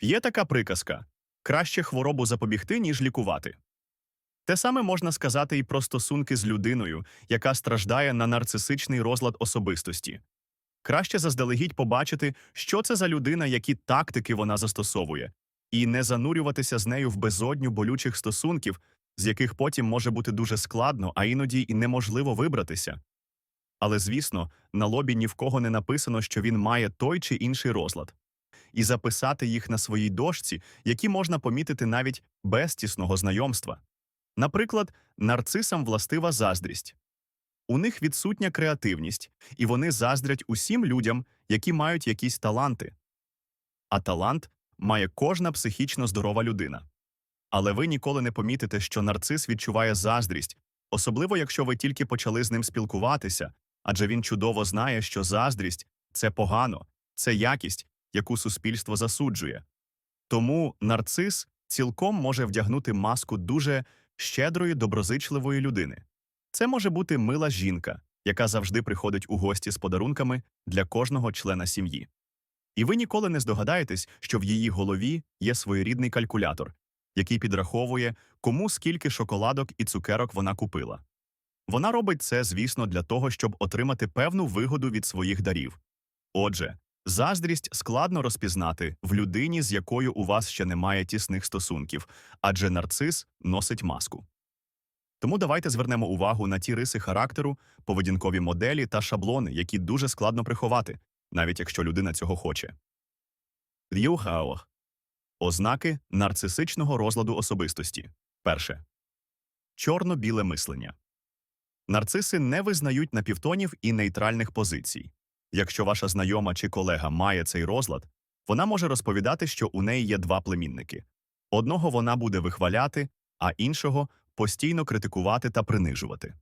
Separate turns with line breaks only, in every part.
Є така приказка краще хворобу запобігти, ніж лікувати. Те саме можна сказати і про стосунки з людиною, яка страждає на нарцисичний розлад особистості. Краще заздалегідь побачити, що це за людина, які тактики вона застосовує, і не занурюватися з нею в безодню болючих стосунків, з яких потім може бути дуже складно, а іноді і неможливо вибратися. Але, звісно, на лобі ні в кого не написано, що він має той чи інший розлад, і записати їх на своїй дошці, які можна помітити навіть без тісного знайомства. Наприклад, нарцисам властива заздрість. У них відсутня креативність, і вони заздрять усім людям, які мають якісь таланти. А талант має кожна психічно здорова людина. Але ви ніколи не помітите, що нарцис відчуває заздрість, особливо якщо ви тільки почали з ним спілкуватися, адже він чудово знає, що заздрість це погано, це якість, яку суспільство засуджує. Тому нарцис цілком може вдягнути маску дуже щедрої, доброзичливої людини. Це може бути мила жінка, яка завжди приходить у гості з подарунками для кожного члена сім'ї. І ви ніколи не здогадаєтесь, що в її голові є своєрідний калькулятор, який підраховує, кому скільки шоколадок і цукерок вона купила. Вона робить це, звісно, для того, щоб отримати певну вигоду від своїх дарів. Отже, заздрість складно розпізнати в людині, з якою у вас ще немає тісних стосунків, адже нарцис носить маску. Тому давайте звернемо увагу на ті риси характеру, поведінкові моделі та шаблони, які дуже складно приховати, навіть якщо людина цього хоче. Р'юхаох. Ознаки нарцисичного розладу особистості. Перше. Чорно-біле мислення. Нарциси не визнають напівтонів і нейтральних позицій. Якщо ваша знайома чи колега має цей розлад, вона може розповідати, що у неї є два племінники. Одного вона буде вихваляти, а іншого постійно критикувати та принижувати.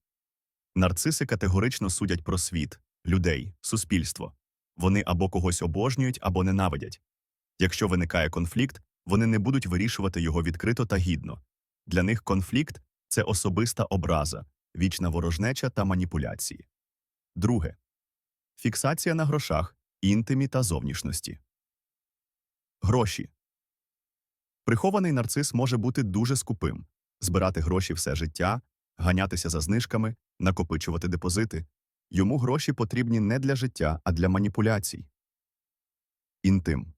Нарциси категорично судять про світ, людей, суспільство. Вони або когось обожнюють, або ненавидять. Якщо виникає конфлікт, вони не будуть вирішувати його відкрито та гідно. Для них конфлікт це особиста образа, вічна ворожнеча та маніпуляції. Друге фіксація на грошах, інтимі та зовнішності. Гроші. Прихований нарцис може бути дуже скупим, збирати гроші все життя, ганятися за знижками, накопичувати депозити. Йому гроші потрібні не для життя, а для маніпуляцій. Інтим.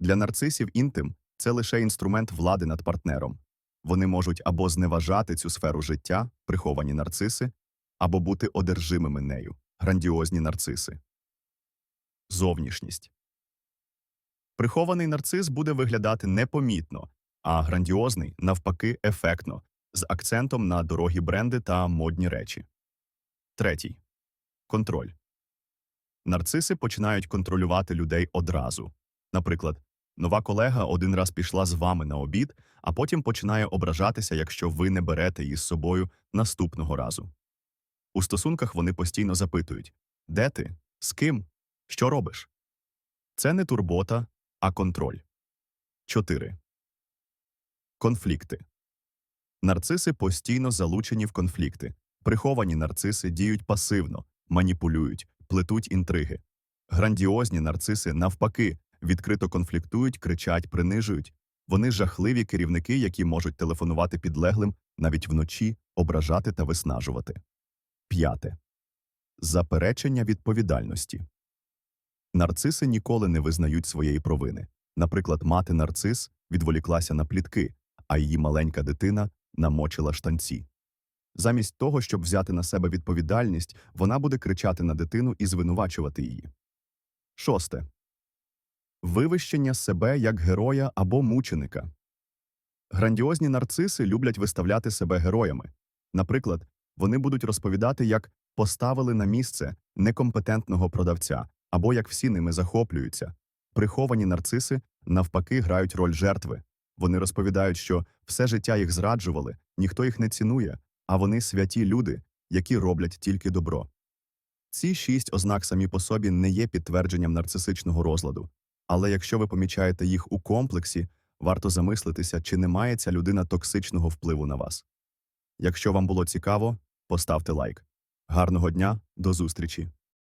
Для нарцисів інтим це лише інструмент влади над партнером. Вони можуть або зневажати цю сферу життя, приховані нарциси, або бути одержимими нею, грандіозні нарциси. Зовнішність. Прихований нарцис буде виглядати непомітно, а грандіозний, навпаки, ефектно, з акцентом на дорогі бренди та модні речі. Третій. Контроль. Нарциси починають контролювати людей одразу. Наприклад, нова колега один раз пішла з вами на обід, а потім починає ображатися, якщо ви не берете її з собою наступного разу. У стосунках вони постійно запитують де ти? З ким? Що робиш? Це не турбота, а контроль. 4. Конфлікти. Нарциси постійно залучені в конфлікти. Приховані нарциси діють пасивно, маніпулюють, плетуть інтриги. Грандіозні нарциси, навпаки, відкрито конфліктують, кричать, принижують. Вони жахливі керівники, які можуть телефонувати підлеглим навіть вночі, ображати та виснажувати. П'яте. Заперечення відповідальності. Нарциси ніколи не визнають своєї провини. Наприклад, мати нарцис відволіклася на плітки, а її маленька дитина намочила штанці. Замість того, щоб взяти на себе відповідальність, вона буде кричати на дитину і звинувачувати її. Шосте. Вивищення себе як героя або мученика. Грандіозні нарциси люблять виставляти себе героями. Наприклад, вони будуть розповідати, як поставили на місце некомпетентного продавця або як всі ними захоплюються. Приховані нарциси навпаки грають роль жертви. Вони розповідають, що все життя їх зраджували, ніхто їх не цінує, а вони святі люди, які роблять тільки добро. Ці шість ознак самі по собі не є підтвердженням нарцисичного розладу, але якщо ви помічаєте їх у комплексі, варто замислитися, чи не має ця людина токсичного впливу на вас. Якщо вам було цікаво, поставте лайк. Гарного дня, до зустрічі!